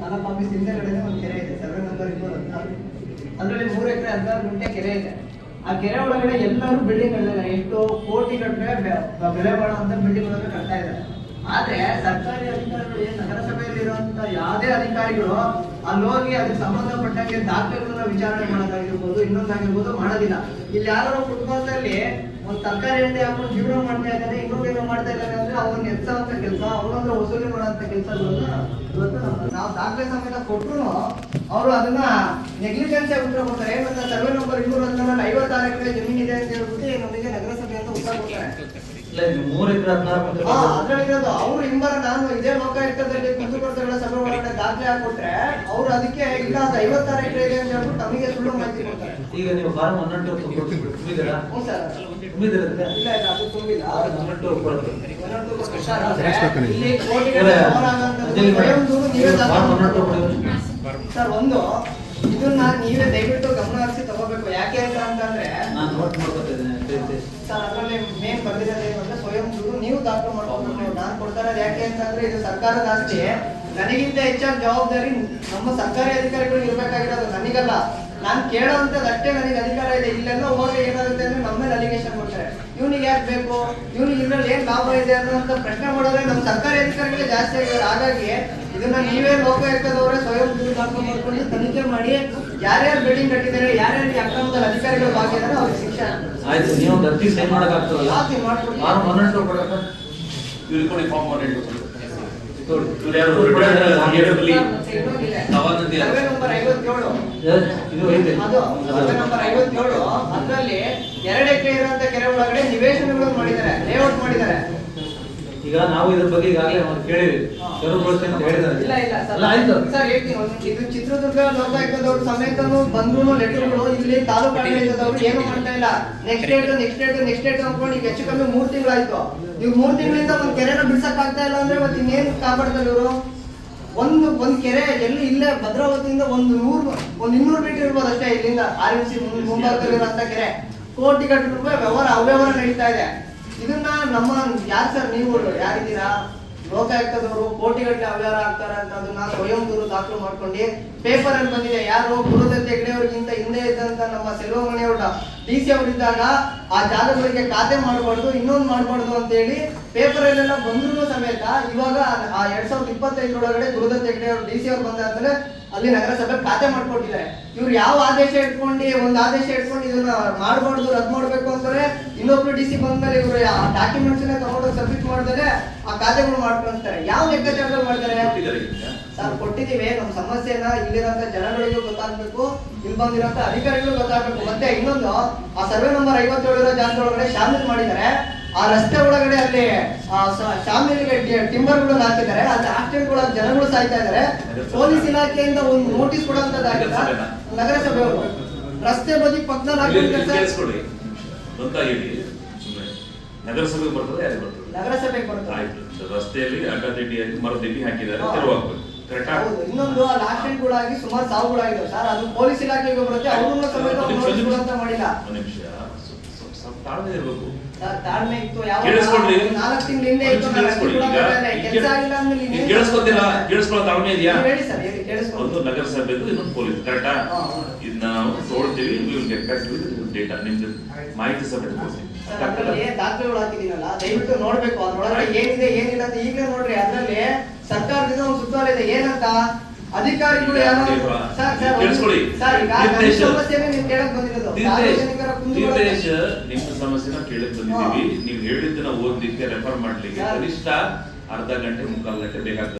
ನಾಲ್ಕು ಆಫೀಸ್ ಹಿಂದೆಗಡೆ ಒಂದು ಕೆರೆ ಇದೆ ಸರ್ವೆ ನಂಬರ್ ಇಪ್ಪತ್ತು ಹದಿನಾರು ಅದರಲ್ಲಿ ಮೂರು ಎಕರೆ ಹದಿನಾರು ಗುಂಟೆ ಕೆರೆ ಇದೆ. ಆ ಕೆರೆ ಒಳಗಡೆ ಎಲ್ಲರೂ ಬಿಲ್ಡಿಂಗ್ ಕಟ್ಟಿದ್ದಾರೆ. ಎಷ್ಟು ಕೋಟಿ ಗಟ್ಟಲೆ ಬೆಲೆ ಅಂತ ಬಿಲ್ಡಿಂಗ್ ಒಳಗಡೆ ಕಟ್ತಾ ಇದ್ದಾರೆ. ಆದ್ರೆ ಸರ್ಕಾರಿ ಅಧಿಕಾರಿಗಳು ನಗರಸಭೆಯಲ್ಲಿ ಇರುವಂತ ಯಾವುದೇ ಅಧಿಕಾರಿಗಳು ಅಲ್ಲಿ ಹೋಗಿ ಅದಕ್ಕೆ ಸಂಬಂಧಪಟ್ಟಂಗೆ ದಾಖಲೆಗಳನ್ನ ವಿಚಾರಣೆ ಮಾಡೋದಾಗಿರ್ಬೋದು, ಇನ್ನೊಂದಾಗಿರ್ಬೋದು, ಮಾಡೋದಿಲ್ಲ. ಇಲ್ಲಿ ಯಾರೋ ಫುಟ್ಬಾಲ್ ಅಲ್ಲಿ ಒಂದು ತರಕಾರಿ ಹಾಕೊಂಡು ಜೀವನ ಮಾಡ್ತಾ ಇದ್ದಾರೆ, ಇನ್ನೊಂದು ಏನೋ ಮಾಡ್ತಾ ಇದ್ದಾರೆ ಅಂದ್ರೆ ಅವ್ರನ್ನ ಎತ್ತುವಂತ ಕೆಲಸ ಅವ್ರಂದ್ರೆ ವಸೂಲಿ ಮಾಡುವಂತ ಕೆಲಸ ಇವತ್ತು ನಾವು ದಾಖಲೆ ಸಮೇತ ಕೊಟ್ಟರು ಅವರು ಅದನ್ನ ನೆಗ್ಲಿಜೆನ್ಸ್ ಉತ್ತರ ಕೊಡ್ತಾರೆ. ಏನಂತ ಸರ್ವೆ ನಂಬರ್ ಇನ್ನೂರ ಹದಿನಾರಲ್ಲಿ ಐವತ್ತಾರು ಎಕರೆ ಜಮೀನು ಇದೆ ಅಂತ ಹೇಳ್ಬಿಟ್ಟು ನಮಗೆ ನಗರಸಭೆ ಅಂತ ಉತ್ತರ ಕೊಡ್ತಾರೆ ಮೂರ್ ಎಕರೆ ಹದಿನಾರು ಅದ್ರಲ್ಲಿರೋದು ಅವ್ರು ಹಿಂಬರ ನಾನು ಇದೇ ಲೋಕಾಯುಕ್ತದಲ್ಲಿ ಅವ್ರು ಅದಕ್ಕೆ ಇಲ್ಲ ಅದು ಐವತ್ತಾರು ಎಕರೆ ಇದೆ ಅಂತ ಹೇಳ್ಬಿಟ್ಟು ನಮಗೆ ಸುಳ್ಳು ಮಾಹಿತಿ ಕೊಡ್ತಾರೆ. ಈಗ ನೀವು ತುಂಬಿದ್ದೀರಾ? ಹ್ಞೂ ಸರ್. ತುಂಬಿದ್ದೀರಾ ಇಲ್ಲ ಇಲ್ಲ ಅದು ತುಂಬಿಲ್ಲ. ಇಲ್ಲಿ. ಸರ್ ಒಂದು ಇದನ್ನ ನೀವೇ ದಯವಿಟ್ಟು ಗಮನ ಹರಿಸಿ ತಗೋಬೇಕು. ಯಾಕೆ ಅಂತ ಅಂತಂದ್ರೆ ನಾನು ನೋಟ್ ಮಾಡ್ಕೊತಿದ್ದೇನೆ ದಯವಿಟ್ಟು. ಸರ್ ಮೇನ್ ನೀವು ದಾಖಲು ನಾನು ಯಾಕೆ ಅಂತಂದ್ರೆ ಇದು ಸರ್ಕಾರದ ಆಸ್ತಿ. ನನಗಿಂತ ಹೆಚ್ಚಾಗಿ ಜವಾಬ್ದಾರಿ ನಮ್ಮ ಸರ್ಕಾರಿ ಅಧಿಕಾರಿಗಳು ಇರಬೇಕಾಗಿರೋದು, ನನಗಲ್ಲ. ನಾನು ಕೇಳೋಂತ ಅಷ್ಟೇ ನನಗೆ ಅಧಿಕಾರ ಇದೆ. ಇಲ್ಲೆಲ್ಲ ಹೋದ್ರೆ ಏನಾಗುತ್ತೆ ಅಂದ್ರೆ ನಮ್ಮ ಮೇಲೆ ಅಲಿಗೇಷನ್ ಕೊಡ್ತಾರೆ. ಇವ್ನಿಗೆ ಯಾಕೆ ಬೇಕು? ಇವ್ನಿಗೆ ಇದ್ರಲ್ಲಿ ಏನ್ ಲಾಭ ಇದೆ ಅನ್ನೋಂಥ ಪ್ರಶ್ನೆ ಮಾಡೋದ್ರೆ ನಮ್ಮ ಸರ್ಕಾರಿ ಅಧಿಕಾರಿಗಳೇ ಜಾಸ್ತಿ ಆಗಿದ್ದಾರೆ. ಹಾಗಾಗಿ ಇದನ್ನ ನೀವೇ ಲೋಕಾಯುಕ್ತದವರೇ ಸ್ವಯಂ ದೂರು ದಾಖಲು ಮಾಡ್ಕೊಂಡು ತನಿಖೆ ಮಾಡಿ ಯಾರ್ಯಾರು ಬಿಲ್ಡಿಂಗ್ ಕಟ್ಟಿದ್ದಾರೆ ಯಾರ್ಯಾರು ಈ ಅಕ್ರಮದಲ್ಲಿ ಅಧಿಕಾರಿಗಳು ಭಾಗಿದ್ದಾರೆ ಅವ್ರಿಗೆ ಶಿಕ್ಷೆ. ಆಯ್ತು ನೀವು ಒಂದು ಅರ್ಜಿ ಸೈನ್ ಮಾಡಕ್ ಆಗ್ತದಲ್ಲ ಯಾಕೆ ಮಾಡ್ಕೊಡಿ? ಫಾರ್ಮ್ ಮಾಡಿ ಎರಡು ಎಕರೆ ಇರುವಂತ ಕೆರೆ ಒಳಗಡೆ ನಿವೇಶನಗಳನ್ನು ಮಾಡಿದ್ದಾರೆ. ಲೇಔಟ್ ಮಾಡಿದ್ದಾರೆ ಈಗ ನಾವು ಇದ್ರ ಬಗ್ಗೆ ಈಗಾಗಲೇ ಅವ್ರು ಕೇಳಿವಿ ತೆರವುಗೊಳಿಸಿ ಅಂತ ಹೇಳಿದ್ದಾರೆ. ಇಲ್ಲ ಇಲ್ಲ ಸರ್. ಆಯ್ತು. ಸರ್ ಹೇಳ್ತೀನಿ ಒಂದು ನಿಮಿಷ. ಇದು ಚಿತ್ರದುರ್ಗ ಲೋಕಾಯುಕ್ತದವ್ರ ಸಮೇತನು ಬಂದ್ರು ಲೆಟರ್ಗಳು ಇಲ್ಲಿ ತಾಲೂಕು ಆಡಳಿತದವ್ರು ಏನು ಮಾಡ್ತಾ ಇಲ್ಲ. Next date next date next date ಅನ್ಕೊಂಡು ಈಗ ಹೆಚ್ಚು ಕಮ್ಮಿ ಮೂರ್ ತಿಂಗಳಾಯ್ತು. ಈಗ ಮೂರು ತಿಂಗಳಿಂದ ಒಂದು ಕೆರೆನ ಬಿಡ್ಸಕ್ ಆಗ್ತಾ ಇಲ್ಲ ಅಂದ್ರೆ ಮತ್ತೆ ಇನ್ನೇನು ಕಾಪಾಡ್ತಾರೆ ಇವರು? ಒಂದು ಒಂದು ಕೆರೆ ಎಲ್ಲಿ ಇಲ್ಲೇ ಭದ್ರಾವತಿಯಿಂದ ಒಂದು ನೂರು ಒಂದು ಇನ್ನೂರು ಮೀಟರ್ ಇರ್ಬೋದು ಅಷ್ಟೇ ಇಲ್ಲಿಂದ. ಆರ್ ಎಂ ಸಿ ಮುಂಭಾಗದಲ್ಲಿರುವಂತ ಕೆರೆ. ಕೋಟಿ ಗಟ್ಟಲೆ ರೂಪಾಯಿ ವ್ಯವಹಾರ ಅವ್ಯವಹಾರ ನಡೀತಾ ಇದೆ. ಇದನ್ನ ನಮ್ಮ ಯಾರು ಸರ್ ನೀವು? ಯಾರಿದ್ದೀರಾ? ಲೋಕಾಯುಕ್ತದವರು ಕೋಟಿಗಟ್ಟಲೆ ಅವ್ಯವಹಾರ ಆಗ್ತಾರೆ ಅಂತ ಅದನ್ನ ಸ್ವಯಂ ದೂರು ದಾಖಲು ಮಾಡ್ಕೊಂಡು ಪೇಪರ್ ಅಲ್ಲಿ ಬಂದಿದೆ. ಯಾರು? ಗುರುದತ್ತ ಹೆಗ್ಡೆ ಅವ್ರಿಗಿಂತ ಹಿಂದೆ ಇದ್ದಂತ ನಮ್ಮ ಸೆಲ್ವಮಣಿ ಅವರ ಡಿ ಸಿ ಅವರಿದ್ದಾಗ ಆ ಜಾಗಗಳಿಗೆ ಖಾತೆ ಮಾಡಬಾರ್ದು, ಇನ್ನೊಂದು ಮಾಡಬಾರ್ದು ಅಂತ ಹೇಳಿ ಪೇಪರ್ ಅಲ್ಲೆಲ್ಲ ಬಂದ್ರು ಸಮೇತ ಇವಾಗ ಆ ಎರಡ್ ಸಾವಿರದ ಇಪ್ಪತ್ತೈದರೊಳಗಡೆ ಗುರುದತ್ತ ಹೆಗ್ಡೆ ಅವರು ಡಿ ಸಿ ಅವ್ರು ಬಂದಾದ್ಮೇಲೆ ಅಲ್ಲಿ ನಗರಸಭೆ ಖಾತೆ ಮಾಡ್ಕೊಟ್ಟಿದ್ದಾರೆ ಇವ್ರು ಯಾವ ಆದೇಶ ಇಟ್ಕೊಂಡು ಒಂದು ಆದೇಶ ಇಟ್ಕೊಂಡು ಇದನ್ನ ಮಾಡಬಾರ್ದು, ರದ್ದು ಮಾಡ್ಬೇಕು ಅಂತಾರೆ ಇನ್ನೊಬ್ರು ಡಿ ಸಿ ಬಂದ್ಮೇಲೆ ಇವರು ಆ ಡಾಕ್ಯುಮೆಂಟ್ಸ್ ತಗೊಂಡು ಸಬ್ಮಿಟ್ ಮಾಡಿದ್ರೆ ಆ ಖಾತೆಗಳು ಮಾಡ್ಕೊಂತಾರೆ. ಯಾವ ಲೆಕ್ಕಾಚಾರದಲ್ಲಿ ಮಾಡ್ತಾರೆ. ಸರ್ ಕೊಟ್ಟಿದೀವಿ ನಮ್ಮ ಸಮಸ್ಯೆನ ಇಲ್ಲಿರೋಂಥ ಜನಗಳಿಗೂ ಗೊತ್ತಾಗ್ಬೇಕು, ಇಲ್ಲಿ ಬಂದಿರೋಂಥ ಅಧಿಕಾರಿಗಳು ಗೊತ್ತಾಗ್ಬೇಕು. ಮತ್ತೆ ಇನ್ನೊಂದು, ಆ ಸರ್ವೆ ನಂಬರ್ ಐವತ್ತೇಳರ ಜಾಗದೊಳಗಡೆ ಶಾಮಿಲ್ ಮಾಡಿದ್ದಾರೆ. ಆ ರಸ್ತೆ ಒಳಗಡೆ ಅಲ್ಲಿ ಶಾಮಿಲಿಗೆ ಟಿಂಬರ್ಗಳನ್ನು ಹಾಕಿದ್ದಾರೆ ಅಲ್ಲಿ ಆಕ್ಸಿಡೆಂಟ್ ಕೂಡ ಜನಗಳು ಸಾಯ್ತಾ ಇದ್ದಾರೆ. ಪೊಲೀಸ್ ಇಲಾಖೆಯಿಂದ ಒಂದು ನೋಟಿಸ್ ಕೊಡುವಂತದ್ದಾಗಿಲ್ಲ? ನಗರಸಭೆ ರಸ್ತೆ ಬದಿ ಪಕ್ಕದಲ್ಲಿ ಅಂತ ಹೇಳಿ ನಗರಸಭೆಗೆ ಬರ್ತದೆ ಯಾರಿಗೆ ಬರ್ತದೆ? ನಗರಸಭೆಗೆ ಬರುತ್ತೆ ಆಯ್ತು. ರಸ್ತೆಯಲ್ಲಿ ಅಡ್ಡದಿಡ್ಡಿಯಾಗಿ ಮರದಿಡ್ಡಿ ಹಾಕಿದ್ದಾರೆ ಇನ್ನೊಂದು ತೆರವು ಹಾಕ್ಬೇಕು ಕೂಡ ಆಗಿ ಇನ್ನೊಂದು ಅಲ್ಲಿ ಆಕ್ಸಿಡೆಂಟ್ಗಳಾಗಿ ಸುಮಾರು ಸಾವುಗಳಾಗಿದ್ದಾವೆ ಸರ್ ಅದು ಪೊಲೀಸ್ ಇಲಾಖೆಗೆ ಬರುತ್ತೆ. ಅವರು ಸಮೇತ ಮಾಡಿಲ್ಲ. ಒಂದು ನಿಮಿಷ. ತಾಳ್ಮೆ ಇರ್ಬೇಕು. ತಾಳ್ಮೆ ಇತ್ತು ಯಾವ ಕೇಳಿಸ್ಕೊಳ್ರಿ. ನಾಲ್ಕು ತಿಂಗಳ ಹಿಂದೆ ಇತ್ತು ಕೆಲಸ ಆಗಿಲ್ಲ ಈಗ ಕೇಳಿಸ್ಕೊತಿಲ್ಲ? ಕೇಳಿಸ್ಕೊಳ್ಳೋ ತಾಳ್ಮೆ ಇದೆಯಾ? ಹೇಳಿ ಸರ್ ಹೇಳಿ ಒಂದು ನಗರಸಭೆದು ಇನ್ನೊಂದು ಪೊಲೀಸ್ ಕರೆಕ್ಟಾ. ನಾವು ತಗೊಳ್ತೀವಿ ನೀವು ಗೆಟ್ ನಿಮ್ಮ ಡೇಟಾ ನಿಮ್ದು ಮಾಹಿತಿ ಸಮೇತ ಕೊಡ್ತೀವಿ. ದಾಖಲೆಗಳು ಹಾಕಿದೀನಲ್ಲ ದಯವಿಟ್ಟು ನೋಡ್ಬೇಕು ಅದ್ರೊಳಗೆ ಏನಿದೆ ಏನಿಲ್ಲ ಅಂತ ಈಗಲೇ ನೋಡ್ರಿ ಅದ್ರಲ್ಲಿ ಸರ್ಕಾರದಿಂದ ಒಂದು ಸುತ್ತೋಲೆ ಇದೆ ಏನಂತ? ಅಧಿಕಾರಿಗಳು ಯಾರೋ ಕೇಳಿಸ್ಕೊಳ್ಳಿ. ಸಾರ್ವಜನಿಕರ ನಿಮ್ಮ ಸಮಸ್ಯೆನ ಕೇಳಕ್ ಬಂದಿದ್ದೀವಿ. ನೀವು ಹೇಳಿದ್ದನ್ನ ಓದ್ಲಿಕ್ಕೆ ರೆಫರ್ ಮಾಡ್ಲಿಕ್ಕೆ. ಕನಿಷ್ಠ ಅರ್ಧ ಗಂಟೆ ಮುಕ್ಕಾಲು ಗಂಟೆ ಬೇಕಾಗ್ತದೆ.